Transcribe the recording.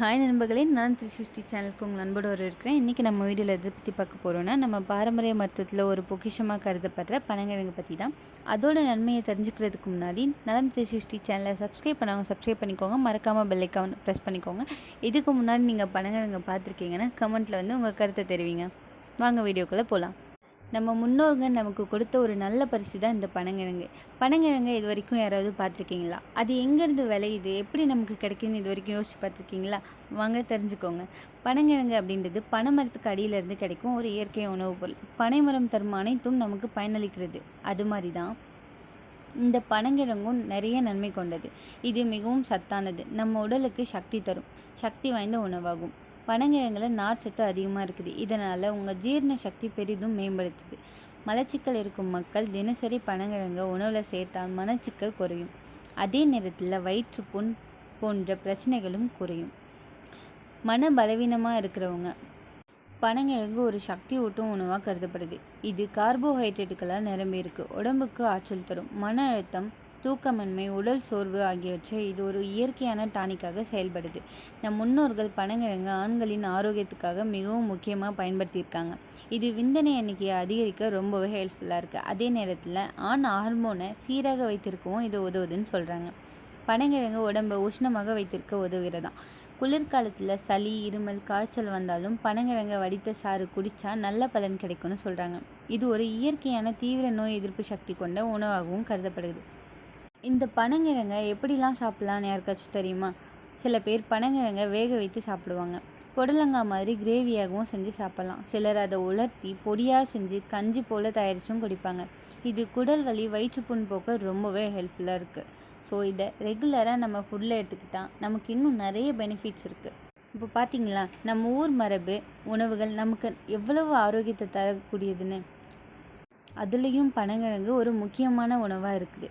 Hi நண்பர்களே நான் திருஷ்டி சேனலுக்கு உங்கள் அன்போடு ஒரு இருக்கிறேன். இன்றைக்கி நம்ம வீடியோவில் எதை பற்றி பார்க்க போகிறோன்னா நம்ம பாரம்பரிய மருத்துவத்தில் ஒரு பொக்கிஷமாக கருதப்படுற பனங்கிழங்கு பற்றி தான். அதோட நன்மையை தெரிஞ்சுக்கிறதுக்கு முன்னாடி நலம் திருஷ்டி சேனலை சப்ஸ்கிரைப் பண்ணவங்க சப்ஸ்கிரைப் பண்ணிக்கோங்க. மறக்காமல் பெல்லைக்கான் ப்ரெஸ் பண்ணிக்கோங்க. இதுக்கு முன்னாடி நீங்கள் பனங்கிழங்கு பார்த்துருக்கீங்கன்னா கமெண்ட்டில் வந்து உங்கள் கருத்தை தெரிவிங்க. வாங்க வீடியோக்குள்ளே போகலாம். நம்ம முன்னோர்கள் நமக்கு கொடுத்த ஒரு நல்ல பரிசு தான் இந்த பனங்கிழங்கு. பனங்கிழங்கு இது வரைக்கும் யாராவது பார்த்துருக்கீங்களா? அது எங்கேருந்து விளையுது? எப்படி நமக்கு கிடைக்குதுன்னு இது வரைக்கும் யோசிச்சு பார்த்துருக்கீங்களா? வாங்க தெரிஞ்சுக்கோங்க. பனங்கிழங்கு அப்படின்றது பனைமரத்துக்கு அடியிலேருந்து கிடைக்கும் ஒரு இயற்கை உணவுப் பொருள். பனைமரம் தரும் அனைத்தும் நமக்கு பயனளிக்கிறது. அது மாதிரி தான் இந்த பனங்கிழங்கும் நிறைய நன்மை கொண்டது. இது மிகவும் சத்தானது. நம்ம உடலுக்கு சக்தி தரும். சக்தி வாய்ந்த உணவாகும். பனங்கிழங்கில் நார் சத்து அதிகமாக இருக்குது. இதனால் உங்கள் ஜீரண சக்தி பெரிதும் மேம்படுத்துது. மலச்சிக்கல் இருக்கும் மக்கள் தினசரி பனங்கிழங்கை உணவில் சேர்த்தால் மலச்சிக்கல் குறையும். அதே நேரத்தில் வயிற்றுப்புண் போன்ற பிரச்சனைகளும் குறையும். மன பலவீனமாக இருக்கிறவங்க. பனங்கிழங்கு ஒரு சக்தி ஊட்டும் உணவாக கருதப்படுது. இது கார்போஹைட்ரேட்டுகளால் நிரம்பியிருக்கு. உடம்புக்கு ஆற்றல் தரும். மன அழுத்தம் தூக்கமின்மை உடல் சோர்வு ஆகியவற்றை இது ஒரு இயற்கையான டானிக்காக செயல்படுது. நம் முன்னோர்கள் பனங்கிழங்கு ஆண்களின் ஆரோக்கியத்துக்காக மிகவும் முக்கியமாக பயன்படுத்தியிருக்காங்க. இது விந்தனை எண்ணிக்கையை அதிகரிக்க ரொம்பவே ஹெல்ப்ஃபுல்லாக இருக்குது அதே நேரத்தில் ஆண் ஹார்மோனை சீராக வைத்திருக்கவும் இது உதவுதுன்னு சொல்கிறாங்க பனங்கிழங்கு உடம்பை உஷ்ணமாக வைத்திருக்க உதவுகிறதாம் குளிர்காலத்தில் சளி இருமல் காய்ச்சல் வந்தாலும் பனங்கிழங்கை வடித்த சாறு குடித்தா நல்ல பலன் கிடைக்கும்னு சொல்கிறாங்க இது ஒரு இயற்கையான தீவிர நோய் எதிர்ப்பு சக்தி கொண்ட உணவாகவும் கருதப்படுது. இந்த பனங்கிழங்கை எப்படிலாம் சாப்பிட்லான்னு யாருக்காச்சும் தெரியுமா? சில பேர் பனங்கிழங்கை வேக வைத்து சாப்பிடுவாங்க. புடலங்காய் மாதிரி கிரேவியாகவும் செஞ்சு சாப்பிட்லாம். சிலர் அதை உலர்த்தி பொடியாக செஞ்சு கஞ்சி போல் தயாரித்தும் குடிப்பாங்க. இது குடல் வலி வயிற்றுப்புண் போக்க ரொம்பவே ஹெல்ப்ஃபுல்லாக இருக்குது ஸோ இதை ரெகுலராக நம்ம ஃபுட்டில் எடுத்துக்கிட்டால் நமக்கு இன்னும் நிறைய பெனிஃபிட்ஸ் இருக்குது இப்போ பார்த்தீங்களா? நம்ம ஊர் மரபு உணவுகள் நமக்கு எவ்வளவு ஆரோக்கியத்தை தரக்கூடியதுன்னு. அதுலேயும் பனங்கிழங்கு ஒரு முக்கியமான உணவாக இருக்குது.